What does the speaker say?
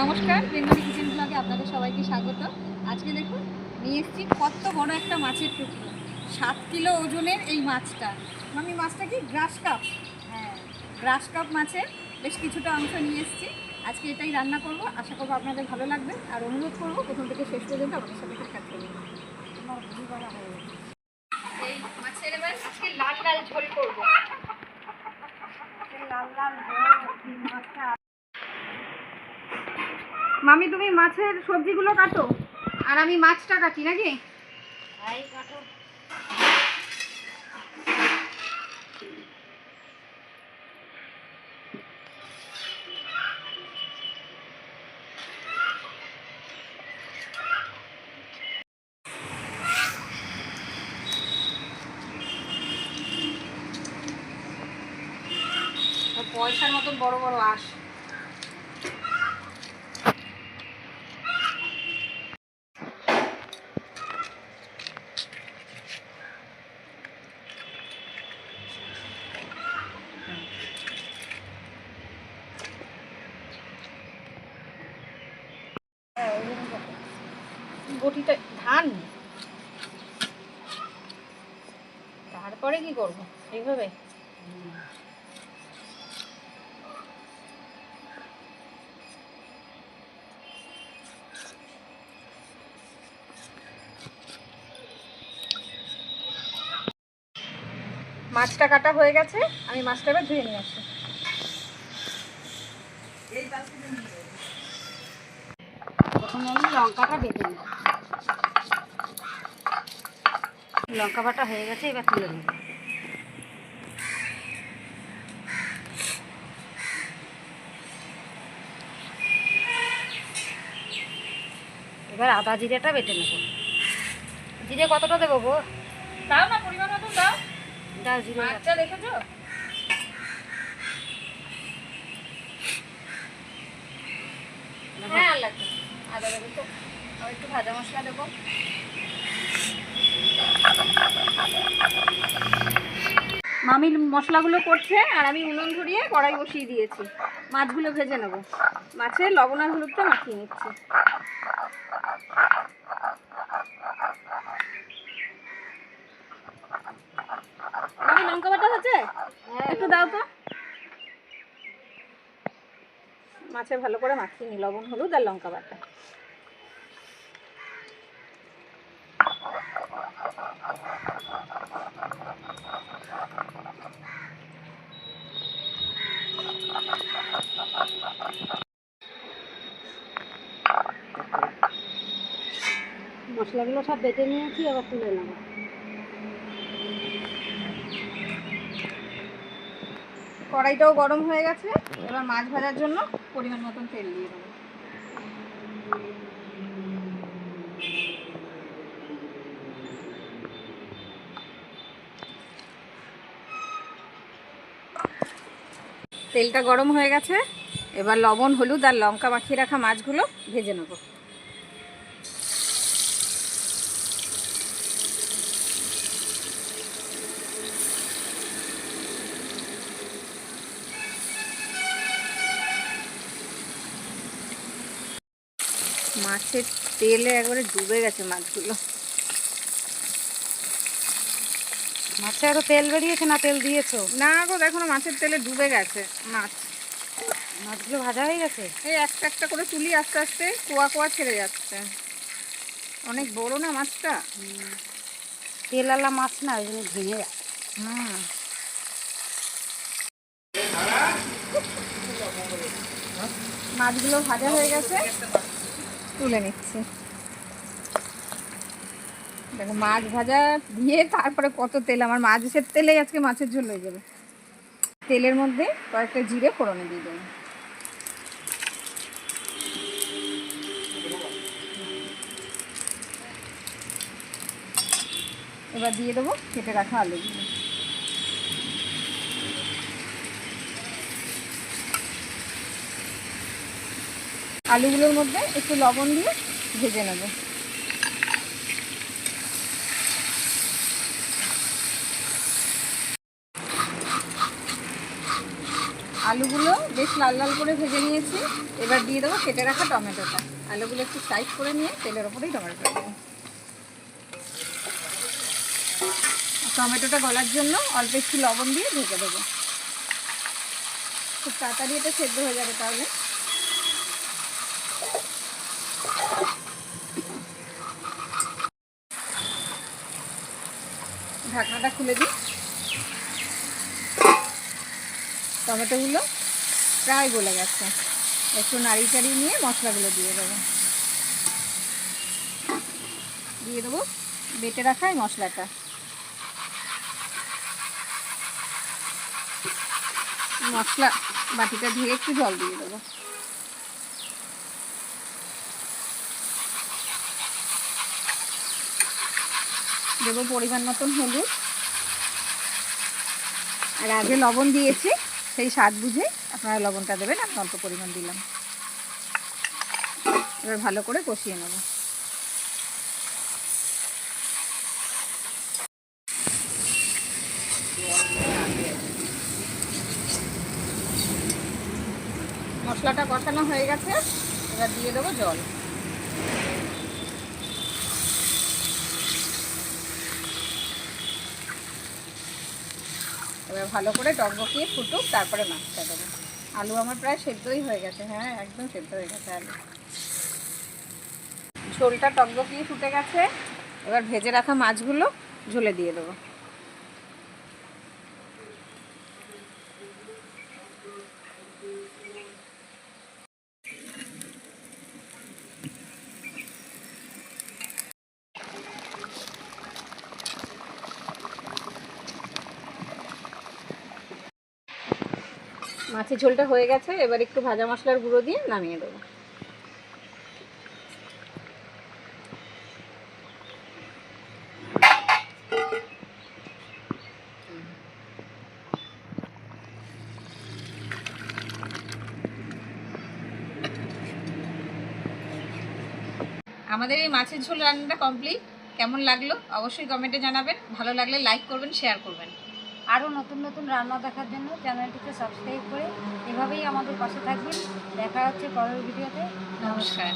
নমস্কার, Bengali kitchen ব্লগে আপনাদের সবাইকে স্বাগত। আজকে দেখুন, নিয়ে এসেছি কত বড় একটা মাছের টুকরো। সাত কিলো ওজনের এই মাছটা। আমি মাছটা কি গ্রাস কাপ? হ্যাঁ গ্রাস কাপ মাছের বেশ কিছুটা অংশ নিয়ে এসেছি। আজকে এটাই রান্না করব। আশা করব আপনাদের ভালো লাগবে। আর অনুরোধ করব প্রথম থেকে শেষ পর্যন্ত আমাদের সাথে সাক্ষাৎ করবেন। এই মাছের এবার আজকে লাল লাল ঝোল করব লাল লাল ঝোল মাছটা মামি তুমি মাছের সবজিগুলো কাটো। আর আমি মাছটা কাটি নাকি? পয়সার মতন বড় বড় আঁশ। বটিটা ধান। তারপরে কি করব? এইভাবে। মাছটা কাটা হয়ে গেছে, আমি মাছটা এবার ধুয়ে নিয়ে আসি লঙ্কাটা বেটে নিই লঙ্কা বাটা হয়ে গেছে, এবার তুলে নেব। এবার আদা জিরেটা বেটে নেব। জিরে কতটা দেবো গো? দাও না, পরিমাণ মতো দাও। মাছটা হ্যাঁ লাগবে। আদা দেবো তো। আর একটু ভাজা মশলা দেবো। মামি মশলাগুলো করছে আর আমি উনুন ধরিয়ে কড়াই বসিয়ে দিয়েছি। মাছগুলো ভেজে নেব। মাছের লবণ আর হলুদটা মাখিয়ে নিচ্ছি মামি লঙ্কা বাটা হচ্ছে একটু দাও তো। মাছে ভালো করে মাখিয়ে নি লবণ, হলুদ আর লঙ্কা বাটা। মশলাগুলো সব বেটে নিয়েছি, এবার তুলে নেব। কড়াইটাও গরম হয়ে গেছে। এবার মাছ ভাজার জন্য পরিমাণ মতন তেল দিয়ে দেবো। তেলটা গরম হয়ে গেছে। এবার লবণ, হলুদ আর লঙ্কা মাখিয়ে রাখা মাছগুলো ভেজে নেব। মাছের তেলে একবারে ডুবে গেছে মাছগুলো। মাছে আরও তেল বেরিয়েছে না তেল দিয়েছ? না গো দেখো না মাছের তেলে ডুবে গেছে মাছ। মাছগুলো ভাজা হয়ে গেছে? এই একটা একটা করে তুলি আস্তে আস্তে কোয়া কোয়া ছেড়ে যাচ্ছে। অনেক বড় না মাছটা? তেলালা মাছ না ওই জন্য ভেঙে যায় হুম। মাছগুলো ভাজা হয়ে গেছে। তুলে নিচ্ছি। দেখো, মাছ ভাজা দিয়ে তারপরে কত তেল, আমার মাছের তেলেই আজকে মাছের ঝোল হয়ে যাবে। তেলের মধ্যে কয়েকটা জিরে ফোড়নে দিয়ে দেবো। এবার দিয়ে দেবো, কেটে রাখা আলুগুলো। আলুগুলোর মধ্যে একটু লবণ দিয়ে ভেজে নেব। আলুগুলো বেশ লাল লাল করে ভেজে নিয়েছি। এবার দিয়ে দেবো কেটে রাখা টমেটোটা। আলুগুলো একটু সাইড করে নিয়ে তেলের ওপরেই টমেটোটা দেবো। টমেটোটা গলার জন্য অল্প একটু লবণ দিয়ে ঢেকে দেবো। খুব তাড়াতাড়ি এটা সেদ্ধ হয়ে যাবে তাহলে। ঢাকনাটা খুলে দিই। টমেটোগুলো প্রায় গলে গেছে। একটু নাড়ি চাড়ি নিয়ে মশলাগুলো দিয়ে দেবো। দিয়ে দেবো বেটে রাখা এই মশলাটা। মশলা বাটিটা ধুয়ে একটু জল দিয়ে দেবো। দেবো পরিমাণ মতন হলুদ। আর আগে লবণ দিয়েছি, সেই স্বাদ বুঝে আপনারা লবণটা দেবেন, আমি অল্প পরিমাণ দিলাম। এবার ভালো করে কষিয়ে নেব। মশলাটা কষানো হয়ে গেছে, এবার দিয়ে দেবো জল। এবার ভালো করে টকবকিয়ে ফুটুক, তারপরে মাছটা দেবো। আলু আমার প্রায় সেদ্ধই হয়ে গেছে হ্যাঁ একদম সেদ্ধ হয়ে গেছে আলু। ঝোলটা টকবকিয়ে ফুটে গেছে, এবার ভেজে রাখা মাছগুলো ঝোলে দিয়ে দেবো। মাছের ঝোলটা হয়ে গেছে, এবার একটু ভাজা মশলার গুঁড়ো দিয়ে নামিয়ে দেবো। আমাদের এই মাছের ঝোল রান্নাটা কমপ্লিট কেমন লাগল? অবশ্যই কমেন্টে জানাবেন। ভালো লাগলে লাইক করবেন শেয়ার করবেন। আরও নতুন নতুন রান্না দেখার জন্য চ্যানেলটিকে সাবস্ক্রাইব করে এভাবেই আমাদের পাশে থাকবেন। দেখা হচ্ছে পরের ভিডিওতে। নমস্কার।